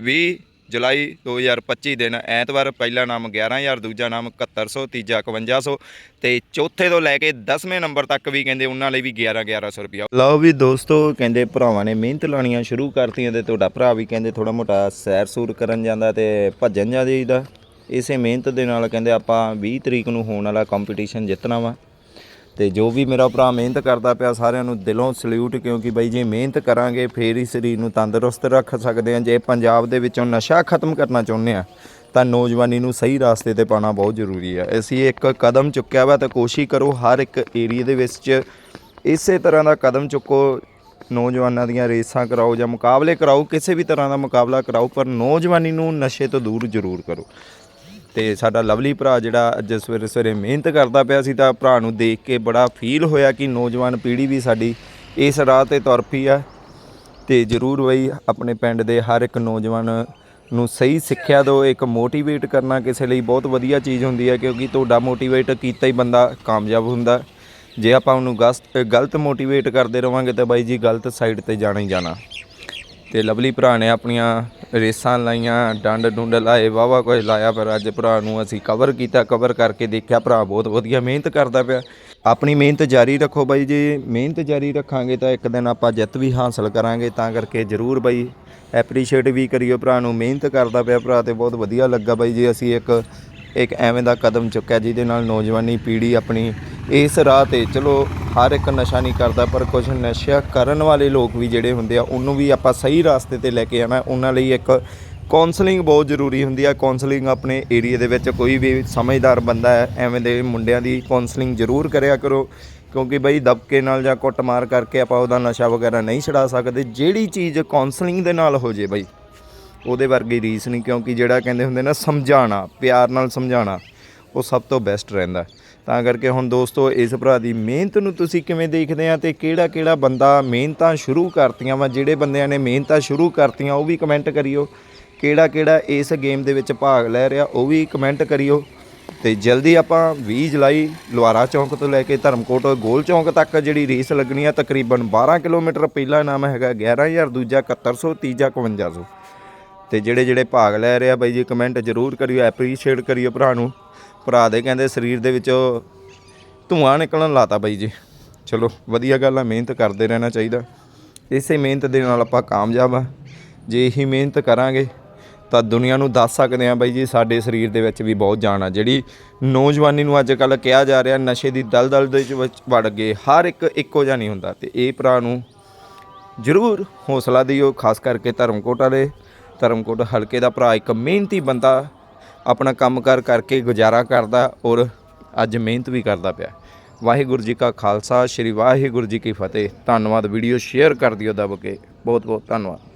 20 ਜੁਲਾਈ 2025 ਦਿਨ ਐਤਵਾਰ, ਪਹਿਲਾ ਨਾਮ 11000 ਦੂਜਾ ਨਾਮ 7100 ਤੀਜਾ 5100 ਤੇ ਚੌਥੇ ਤੋਂ ਲੈ ਕੇ 10ਵੇਂ ਨੰਬਰ ਤੱਕ ਵੀ ਕਹਿੰਦੇ ਉਹਨਾਂ ਲਈ ਵੀ 11 1100 ਰੁਪਿਆ ਲਓ ਵੀ ਦੋਸਤੋ, ਕਹਿੰਦੇ ਭਰਾਵਾਂ ਨੇ ਮਿਹਨਤ ਲਾਣੀਆਂ ਸ਼ੁਰੂ ਕਰਤੀਆਂ ਤੇ ਤੁਹਾਡਾ ਭਰਾ ਵੀ ਕਹਿੰਦੇ ਥੋੜਾ ਮੋਟਾ ਸੈਰ ਸੂਰ ਕਰਨ ਜਾਂਦਾ ਤੇ ਭੱਜਣ ਜਾਈਦਾ ਇਸੇ ਮਿਹਨਤ ਦੇ ਨਾਲ ਕਹਿੰਦੇ ਆਪਾਂ 20 ਤਰੀਕ ਨੂੰ ਹੋਣ ਵਾਲਾ ਕੰਪੀਟੀਸ਼ਨ ਜਿੱਤਣਾ ਵਾ। ਤੇ ਜੋ ਵੀ ਮੇਰਾ ਭਰਾ ਮਿਹਨਤ ਕਰਦਾ ਪਿਆ, ਸਾਰਿਆਂ ਨੂੰ ਦਿਲੋਂ ਸਲੂਟ, ਕਿਉਂਕਿ ਬਈ ਜੇ ਮਿਹਨਤ ਕਰਾਂਗੇ, ਫੇਰ ਹੀ ਸਰੀਰ ਨੂੰ ਤੰਦਰੁਸਤ ਰੱਖ ਸਕਦੇ ਹਾਂ। ਜੇ ਪੰਜਾਬ ਦੇ ਵਿੱਚੋਂ ਨਸ਼ਾ ਖਤਮ ਕਰਨਾ ਚਾਹੁੰਦੇ ਆ ਤਾਂ ਨੌਜਵਾਨੀ ਨੂੰ ਸਹੀ ਰਾਸਤੇ ਤੇ ਪਾਣਾ ਬਹੁਤ ਜ਼ਰੂਰੀ ਹੈ। ਅਸੀਂ ਇੱਕ ਕਦਮ ਚੁੱਕਿਆ ਵਾ ਤਾਂ ਕੋਸ਼ਿਸ਼ ਕਰੋ ਹਰ ਇੱਕ ਏਰੀਆ ਦੇ ਵਿੱਚ ਇਸੇ ਤਰ੍ਹਾਂ ਦਾ ਕਦਮ ਚੁੱਕੋ। ਨੌਜਵਾਨਾਂ ਦੀਆਂ ਰੇਸਾਂ ਕਰਾਓ ਜਾਂ ਮੁਕਾਬਲੇ ਕਰਾਓ, ਕਿਸੇ ਵੀ ਤਰ੍ਹਾਂ ਦਾ ਮੁਕਾਬਲਾ ਕਰਾਓ, ਪਰ ਨੌਜਵਾਨੀ ਨੂੰ ਨਸ਼ੇ ਤੋਂ ਦੂਰ ਜ਼ਰੂਰ ਕਰੋ। ਤੇ ਸਾਡਾ ਲਵਲੀ ਭਰਾ ਜਿਹੜਾ ਅੱਜ ਸਵੇਰੇ ਸਵੇਰੇ ਮਿਹਨਤ ਕਰਦਾ ਪਿਆ ਸੀ ਤਾਂ ਭਰਾ ਨੂੰ ਦੇਖ ਕੇ ਬੜਾ ਫੀਲ ਹੋਇਆ ਕਿ ਨੌਜਵਾਨ ਪੀੜ੍ਹੀ ਵੀ ਸਾਡੀ ਇਸ ਰਾਹ ਤੇ ਤੁਰ ਪਈ ਆ। ਤੇ ਜਰੂਰ ਬਈ ਆਪਣੇ ਪਿੰਡ ਦੇ ਹਰ ਇੱਕ ਨੌਜਵਾਨ ਨੂੰ ਸਹੀ ਸਿੱਖਿਆ ਦਿਓ, ਇੱਕ ਮੋਟੀਵੇਟ ਕਰਨਾ ਕਿਸੇ ਲਈ ਬਹੁਤ ਵਧੀਆ ਚੀਜ਼ ਹੁੰਦੀ ਹੈ ਕਿਉਂਕਿ ਤੁਹਾਡਾ ਮੋਟੀਵੇਟ ਕੀਤਾ ਹੀ ਬੰਦਾ ਕਾਮਯਾਬ ਹੁੰਦਾ। ਜੇ ਆਪਾਂ ਉਹਨੂੰ ਗਸਤ ਗਲਤ ਮੋਟੀਵੇਟ ਕਰਦੇ ਰਵਾਂਗੇ ਤਾਂ ਬਾਈ ਜੀ ਗਲਤ ਸਾਈਡ ਤੇ ਜਾਣਾ ਹੀ ਜਾਣਾ। ਤੇ ਲਵਲੀ ਭਰਾ ਨੇ ਆਪਣੀਆਂ ਰੇਸਾਂ ਲਾਈਆਂ, ਡੰਡ ਡੁੰਡ ਲਾਏ ਵਾਵਾ ਕੁਝ ਲਾਇਆ, ਪਰ ਅੱਜ ਭਰਾ ਨੂੰ ਅਸੀਂ ਕਵਰ ਕੀਤਾ ਕਵਰ ਕਰਕੇ ਦੇਖਿਆ, ਭਰਾ ਬਹੁਤ ਵਧੀਆ ਮਿਹਨਤ ਕਰਦਾ ਪਿਆ। ਆਪਣੀ ਮਿਹਨਤ ਜਾਰੀ ਰੱਖੋ ਬਾਈ ਜੀ, ਮਿਹਨਤ ਜਾਰੀ ਰੱਖਾਂਗੇ ਤਾਂ ਇੱਕ ਦਿਨ ਆਪਾਂ ਜਿੱਤ ਵੀ ਹਾਸਲ ਕਰਾਂਗੇ, ਤਾਂ ਕਰਕੇ ਜਰੂਰ ਬਾਈ ਐਪਰੀਸ਼ੀਏਟ ਵੀ ਕਰਿਓ ਭਰਾ ਨੂੰ, ਮਿਹਨਤ ਕਰਦਾ ਪਿਆ ਭਰਾ ਤੇ ਬਹੁਤ ਵਧੀਆ ਲੱਗਾ ਬਾਈ ਜੀ, ਅਸੀਂ ਇੱਕ ਇੱਕ ਐਵੇਂ ਦਾ ਕਦਮ ਚੁੱਕਿਆ ਜਿਹਦੇ ਨਾਲ ਨੌਜਵਾਨੀ ਪੀੜ੍ਹੀ ਆਪਣੀ ਇਸ ਰਾਹ ਤੇ, ਚਲੋ, ਹਰ ਇੱਕ ਨਸ਼ਾ ਨਹੀਂ ਕਰਦਾ, ਪਰ ਕੁਝ ਨਸ਼ਾ ਕਰਨ ਵਾਲੇ ਲੋਕ ਵੀ ਜਿਹੜੇ ਹੁੰਦੇ ਆ, ਉਹਨੂੰ ਵੀ ਆਪਾਂ ਸਹੀ ਰਾਸਤੇ ਤੇ ਲੈ ਕੇ ਆਣਾ ਉਹਨਾਂ ਲਈ ਇੱਕ ਕਾਉਂਸਲਿੰਗ ਬਹੁਤ ਜ਼ਰੂਰੀ ਹੁੰਦੀ ਆ। ਕਾਉਂਸਲਿੰਗ ਆਪਣੇ ਏਰੀਆ ਦੇ ਵਿੱਚ ਕੋਈ ਵੀ ਸਮਝਦਾਰ ਬੰਦਾ ਹੈ, ਐਵੇਂ ਦੇ ਮੁੰਡਿਆਂ ਦੀ ਕਾਉਂਸਲਿੰਗ ਜ਼ਰੂਰ ਕਰਿਆ ਕਰੋ, ਕਿਉਂਕਿ ਬਈ ਦਬਕੇ ਨਾਲ ਜਾਂ ਕੁੱਟਮਾਰ ਕਰਕੇ ਆਪਾਂ ਉਹਦਾ ਨਸ਼ਾ ਵਗੈਰਾ ਨਹੀਂ ਛਡਾ ਸਕਦੇ। ਜਿਹੜੀ ਚੀਜ਼ ਕਾਉਂਸਲਿੰਗ ਦੇ ਨਾਲ ਹੋ ਜੇ ਬਈ, ਉਹਦੇ ਵਰਗੀ ਰੀਸ ਨਹੀਂ, ਕਿਉਂਕਿ ਜਿਹੜਾ ਕਹਿੰਦੇ ਹੁੰਦੇ ਨਾ ਸਮਝਾਣਾ ਪਿਆਰ ਨਾਲ ਸਮਝਾਣਾ ਉਹ ਸਭ ਤੋਂ ਬੈਸਟ ਰਹਿੰਦਾ। ਤਾਂ ਕਰਕੇ ਹੁਣ ਦੋਸਤੋ, ਇਸ ਭਰਾ ਦੀ ਮਿਹਨਤ ਨੂੰ ਤੁਸੀਂ ਕਿਵੇਂ ਦੇਖਦੇ ਆ ਤੇ ਕਿਹੜਾ ਕਿਹੜਾ ਬੰਦਾ ਮਿਹਨਤਾਂ ਸ਼ੁਰੂ ਕਰਤੀਆਂ ਵਾ, ਜਿਹੜੇ ਬੰਦਿਆਂ ਨੇ ਮਿਹਨਤਾਂ ਸ਼ੁਰੂ ਕਰਤੀਆਂ, ਉਹ ਵੀ ਕਮੈਂਟ ਕਰਿਓ। ਕਿਹੜਾ ਕਿਹੜਾ ਇਸ ਗੇਮ ਦੇ ਵਿੱਚ ਭਾਗ ਲੈ ਰਿਹਾ, ਉਹ ਵੀ ਕਮੈਂਟ ਕਰਿਓ। ਤੇ ਜਲਦੀ ਆਪਾਂ 20 ਜੁਲਾਈ ਲੁਆਰਾ ਚੌਂਕ ਤੋਂ ਲੈ ਕੇ ਧਰਮਕੋਟ ਗੋਲ ਚੌਂਕ ਤੱਕ ਜਿਹੜੀ ਰੇਸ ਲੱਗਣੀ ਆ, ਤਕਰੀਬਨ 12 ਕਿਲੋਮੀਟਰ ਪਹਿਲਾ ਨਾਮ ਹੈਗਾ 11000 ਦੂਜਾ 7100 ਤੀਜਾ 5100 ਤੇ ਜਿਹੜੇ ਜਿਹੜੇ ਭਾਗ ਲੈ ਰਹੇ ਆ ਬਾਈ ਜੀ ਕਮੈਂਟ ਜ਼ਰੂਰ ਕਰਿਓ ਐਪਰੀਸ਼ੀਏਟ ਕਰਿਓ ਭਰਾ ਨੂੰ। ਭਰਾ ਦੇ ਕਹਿੰਦੇ ਸਰੀਰ ਦੇ ਵਿੱਚੋਂ ਧੂਆਂ ਨਿਕਲਣ ਲਾਤਾ ਬਾਈ ਜੀ। ਚਲੋ, ਵਧੀਆ ਗੱਲ ਆ, ਮਿਹਨਤ ਕਰਦੇ ਰਹਿਣਾ ਚਾਹੀਦਾ। ਇਸੇ ਮਿਹਨਤ ਦੇ ਨਾਲ ਆਪਾਂ ਕਾਮਯਾਬ ਆ। ਜੇ ਇਹੀ ਮਿਹਨਤ ਕਰਾਂਗੇ, ਤਾਂ ਦੁਨੀਆ ਨੂੰ ਦੱਸ ਸਕਦੇ ਆ ਬਾਈ ਜੀ, ਸਾਡੇ ਸਰੀਰ ਦੇ ਵਿੱਚ ਵੀ ਬਹੁਤ ਜਾਨ ਆ। ਜਿਹੜੀ ਨੌਜਵਾਨੀ ਨੂੰ ਅੱਜ ਕੱਲ ਕਿਹਾ ਜਾ ਰਿਹਾ, ਨਸ਼ੇ ਦੀ ਦਲਦਲ ਦੇ ਵਿੱਚ ਵੜ ਗਏ, ਹਰ ਇੱਕ ਇੱਕੋ ਜਿਹਾ ਨਹੀਂ ਹੁੰਦਾ। ਤੇ ਇਹ ਭਰਾ ਨੂੰ ਜ਼ਰੂਰ ਹੌਸਲਾ ਦਿਓ, ਖਾਸ ਕਰਕੇ ਧਰਮਕੋਟ ਵਾਲੇ। ਧਰਮਕੋਟ ਹਲਕੇ ਦਾ ਭਰਾ, ਇੱਕ ਮਿਹਨਤੀ ਬੰਦਾ ਆਪਣਾ ਕੰਮ ਕਰ ਕਰਕੇ ਗੁਜ਼ਾਰਾ ਕਰਦਾ ਔਰ ਅੱਜ ਮਿਹਨਤ ਵੀ ਕਰਦਾ ਪਿਆ। ਵਾਹਿਗੁਰੂ ਜੀ ਕਾ ਖਾਲਸਾ, ਸ੍ਰੀ ਵਾਹਿਗੁਰੂ ਜੀ ਕੀ ਫਤਿਹ। ਧੰਨਵਾਦ, ਵੀਡੀਓ ਸ਼ੇਅਰ ਕਰ ਦਿਓ ਦਬ ਕੇ। ਬਹੁਤ ਬਹੁਤ ਧੰਨਵਾਦ।